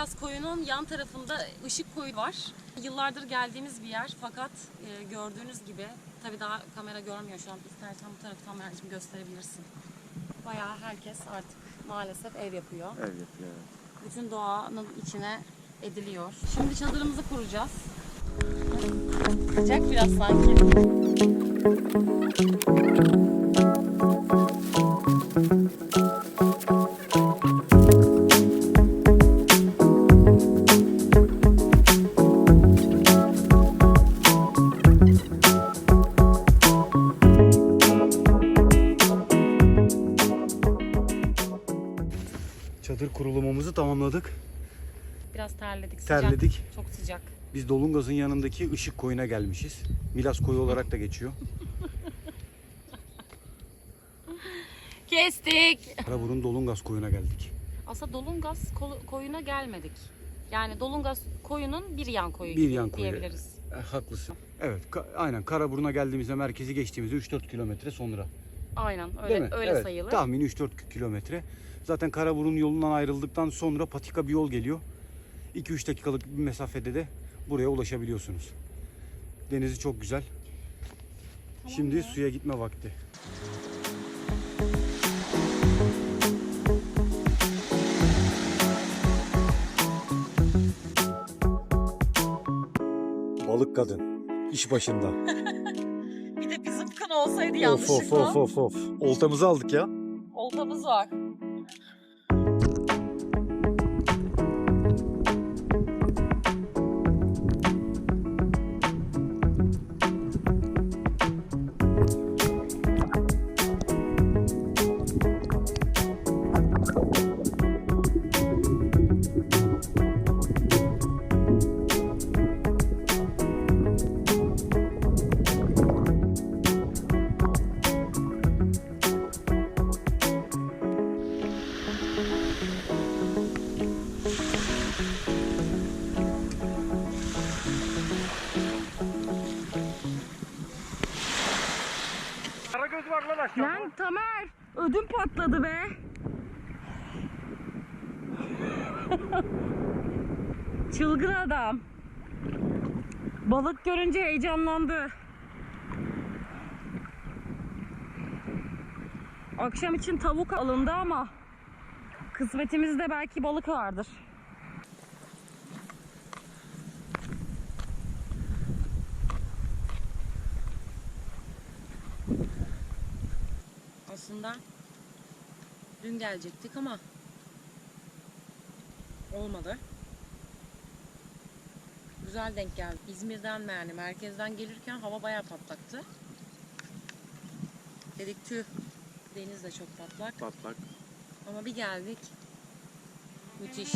Dolungaz koyunun yan tarafında ışık koyu var. Yıllardır geldiğimiz bir yer fakat e, gördüğünüz gibi tabii daha kamera görmüyor şu an. İstersen bu taraftan Mert'cim gösterebilirsin. Bayağı herkes artık maalesef ev yapıyor. Ev yapıyor. Bütün doğanın içine ediliyor. Şimdi çadırımızı kuracağız. Sıcak biraz sanki. Çadır kurulumumuzu tamamladık. Biraz terledik. Sıcak. Terledik. Çok sıcak. Biz Dolungaz'ın yanındaki Işık Koyu'na gelmişiz. Milas Koyu olarak da geçiyor. Kestik. Karaburun Dolungaz Koyu'na geldik. Aslında Dolungaz koyuna gelmedik. Yani Dolungaz koyunun bir yan koyu Bir yan koyu. diyebiliriz. E, haklısın. Evet, ka- aynen Karaburun'a geldiğimizde merkezi geçtiğimizde 3-4 kilometre sonra. Aynen öyle öyle evet, sayılır. Tahmini 3-4 kilometre. Zaten Karaburun yolundan ayrıldıktan sonra patika bir yol geliyor. 2-3 dakikalık bir mesafede de buraya ulaşabiliyorsunuz. Denizi çok güzel. Şimdi suya gitme vakti. Balık kadın iş başında. Bir de bizim kan olsaydı Of yanlışlıkla. of of of of. Oltamızı aldık ya. Oltamız var. Lan Tamer ödüm patladı be. Çılgın adam. Balık görünce heyecanlandı. Akşam için tavuk alındı ama kısmetimizde belki balık vardır. Aslında dün gelecektik ama olmadı. Güzel denk geldi. İzmir'den mi yani merkezden gelirken hava bayağı patlaktı. Dedik tüh deniz de çok patlak Patlak. ama bir geldik. Müthiş.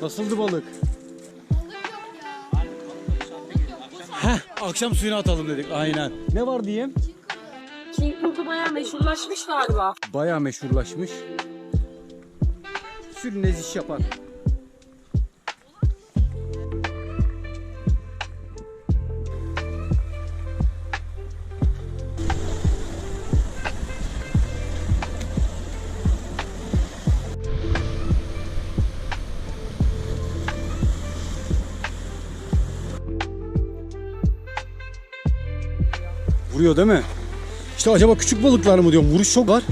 Nasıldı balık? Heh, akşam suyuna atalım dedik aynen. Ne var diyeyim? King kurdu bayağı meşhurlaşmış galiba. Bayağı meşhurlaşmış. Sürünez iş yapar. Vuruyor değil mi? İşte acaba küçük balıklar mı diyorum. Vuruş çok var.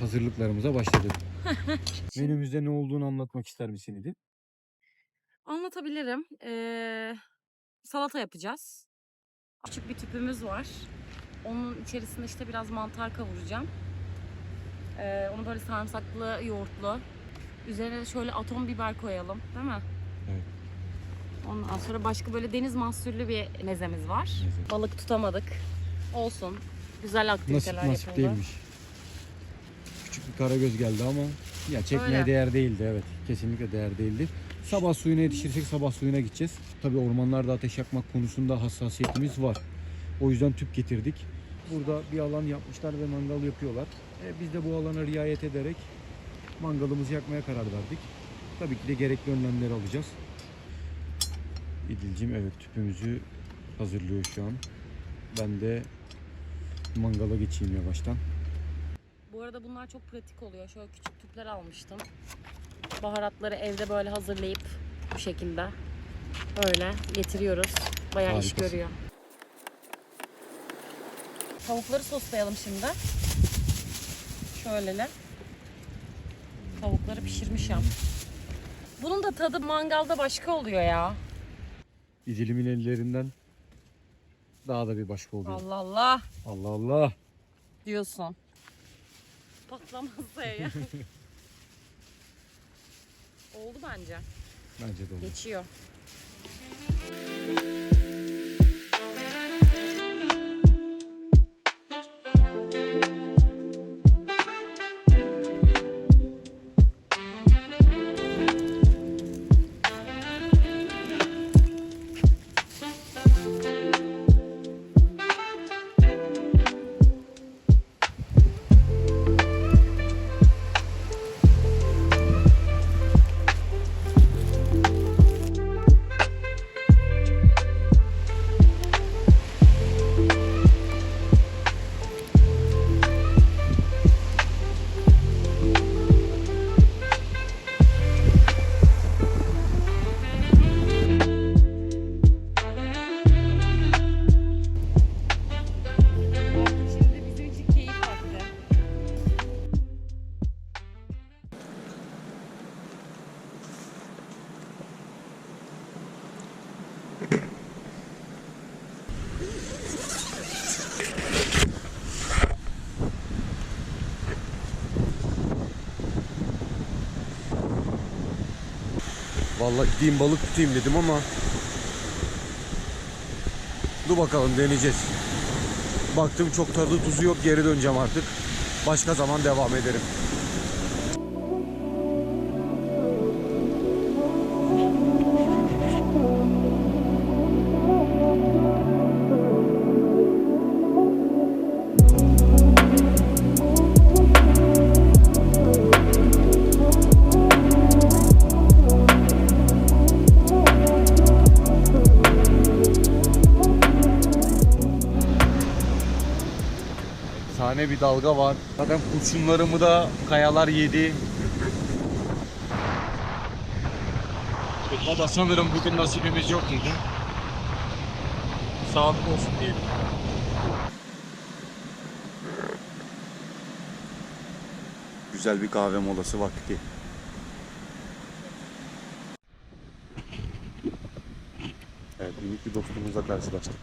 Hazırlıklarımıza başladık. Menümüzde ne olduğunu anlatmak ister misin İdil? Anlatabilirim. Ee, salata yapacağız. Küçük bir tüpümüz var. Onun içerisinde işte biraz mantar kavuracağım. Ee, onu böyle sarımsaklı, yoğurtlu. Üzerine şöyle atom biber koyalım, değil mi? Evet. Ondan sonra başka böyle deniz mahsullü bir mezemiz var. Meze. Balık tutamadık. Olsun. Güzel aktiviteler Nasip nasip yapıldı. değilmiş. Küçük bir karagöz geldi ama ya çekmeye Öyle. değer değildi evet. Kesinlikle değer değildi. Sabah suyuna yetişirsek sabah suyuna gideceğiz. Tabii ormanlarda ateş yakmak konusunda hassasiyetimiz var. O yüzden tüp getirdik. Burada bir alan yapmışlar ve mangal yapıyorlar. E, biz de bu alana riayet ederek mangalımızı yakmaya karar verdik. Tabii ki de gerekli önlemleri alacağız. İdilcim evet tüpümüzü hazırlıyor şu an. Ben de mangala geçeyim yavaştan. Arada bunlar çok pratik oluyor. Şöyle küçük tüpler almıştım. Baharatları evde böyle hazırlayıp bu şekilde böyle getiriyoruz. Bayağı iş Harikasın. görüyor. Tavukları soslayalım şimdi. Şöyle. Tavukları pişirmişim. Bunun da tadı mangalda başka oluyor ya. İdil'imin ellerinden daha da bir başka oluyor. Allah Allah Allah Allah. diyorsun. Patlamazsa ya. Oldu bence. Bence de olur. Geçiyor. Vallahi gideyim balık tutayım dedim ama Dur bakalım deneyeceğiz. Baktım çok tadı tuzu yok geri döneceğim artık. Başka zaman devam ederim. Sahne bir dalga var. Zaten kurşunlarımı da kayalar yedi. Baba sanırım bugün nasibimiz yok muydu? Sağlık olsun diyelim. Güzel bir kahve molası vakti. Evet, minik bir dostumuzla karşılaştık.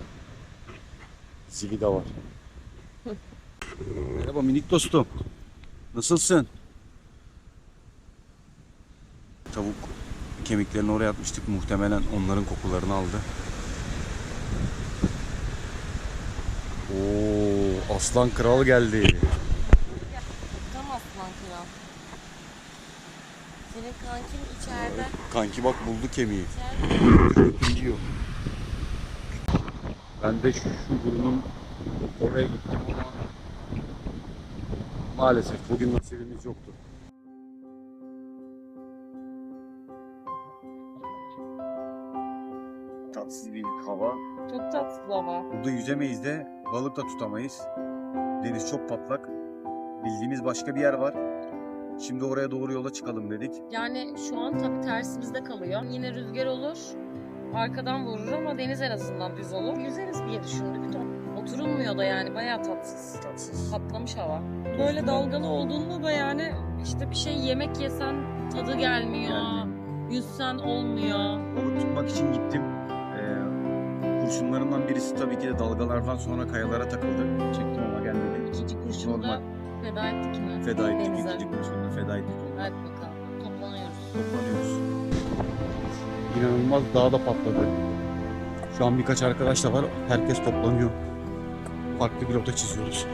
Zili de var. Merhaba minik dostum. Nasılsın? Tavuk kemiklerini oraya atmıştık. Muhtemelen onların kokularını aldı. Oo, aslan kral geldi. Tam aslan kral. Senin kankin içeride. Kanki bak buldu kemiği. İçeride. Biliyor. Ben de şu, şu burnum oraya gittim ama maalesef bugün nasibimiz yoktu. Tatsız bir hava. Çok tatlı ama. Burada yüzemeyiz de balık da tutamayız. Deniz çok patlak. Bildiğimiz başka bir yer var. Şimdi oraya doğru yola çıkalım dedik. Yani şu an tabii tersimizde kalıyor. Yine rüzgar olur. Arkadan vurur ama deniz en azından düz olur. Yüzeriz diye düşündük. Oturulmuyor da yani bayağı tatsız. Tatsız. Patlamış hava. Böyle dalgalı olduğunda da yani işte bir şey yemek yesen tadı gelmiyor. Yüzsen olmuyor. balık tutmak için gittim. Ee, kurşunlarından birisi tabii ki de dalgalardan sonra kayalara takıldı. Çektim ama gelmedi. İkinci kurşunu Normal. da feda ettik yine. Feda ettik. Denize. ikinci kurşununu feda ettik. Hadi bakalım. Toplanıyoruz. Toplanıyoruz. inanılmaz daha da patladı. Şu an birkaç arkadaş da var. Herkes toplanıyor. Farklı bir rota çiziyoruz.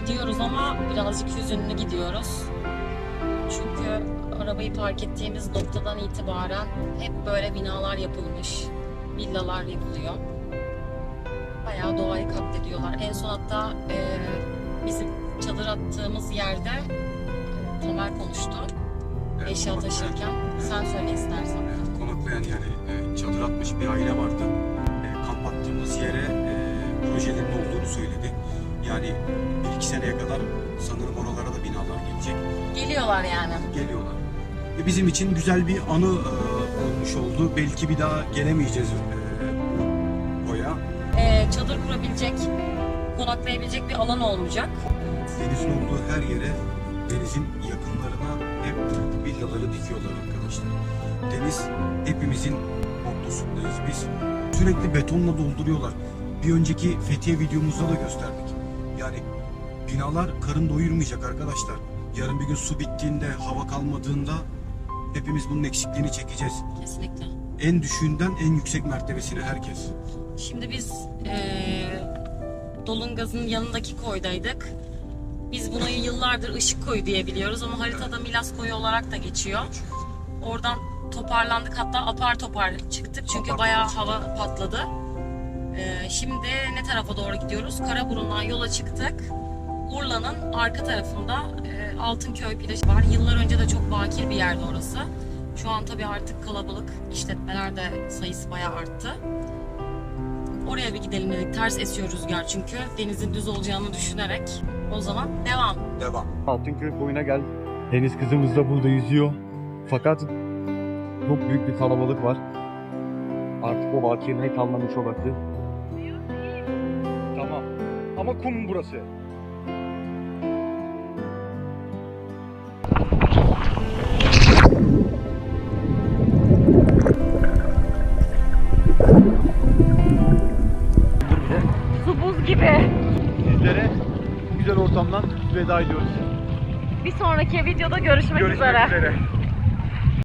Gidiyoruz ama birazcık hüzünlü gidiyoruz. Çünkü arabayı park ettiğimiz noktadan itibaren hep böyle binalar yapılmış. Villalar yapılıyor. Bayağı doğayı katlediyorlar. En son hatta e, bizim çadır attığımız yerde e, Tamer konuştu. Eşya taşırken. Sen söyle istersen. Konaklayan yani e, çadır atmış bir aile vardı. E, kamp attığımız yere e, projelerin olduğunu söyledi. Yani bir iki seneye kadar sanırım oralara da binalar gelecek. Geliyorlar yani. Geliyorlar. E, bizim için güzel bir anı e, olmuş oldu. Belki bir daha gelemeyeceğiz e, oya. E, çadır kurabilecek, konaklayabilecek bir alan olmayacak. Denizin olduğu her yere denizin hep villaları dikiyorlar arkadaşlar. Deniz hepimizin mottosundayız biz. Sürekli betonla dolduruyorlar. Bir önceki Fethiye videomuzda da gösterdik. Yani binalar karın doyurmayacak arkadaşlar. Yarın bir gün su bittiğinde, hava kalmadığında hepimiz bunun eksikliğini çekeceğiz. Kesinlikle. En düşüğünden en yüksek mertebesine herkes. Şimdi biz eee Dolungaz'ın yanındaki koydaydık. Biz bunu yıllardır ışık koyu diye biliyoruz ama haritada Milas koyu olarak da geçiyor. Oradan toparlandık hatta apar topar çıktık çünkü Apar bayağı topar hava patladı. Eee, şimdi ne tarafa doğru gidiyoruz? Karaburun'dan yola çıktık. Urla'nın arka tarafında eee, Altınköy plajı var. Yıllar önce de çok bakir bir yerdi orası. Şu an tabii artık kalabalık. işletmeler de sayısı bayağı arttı. Oraya bir gidelim dedik. Ters esiyor rüzgar çünkü. Denizin düz olacağını düşünerek. O zaman devam. Devam. Altınköy boyuna gel. Deniz kızımız da burada yüzüyor. Fakat çok büyük bir kalabalık var. Artık o bakiyenin kalmamış olabilir. Tamam. Ama kum burası. Veda ediyoruz. Bir sonraki videoda görüşmek, Görüşmek üzere. üzere.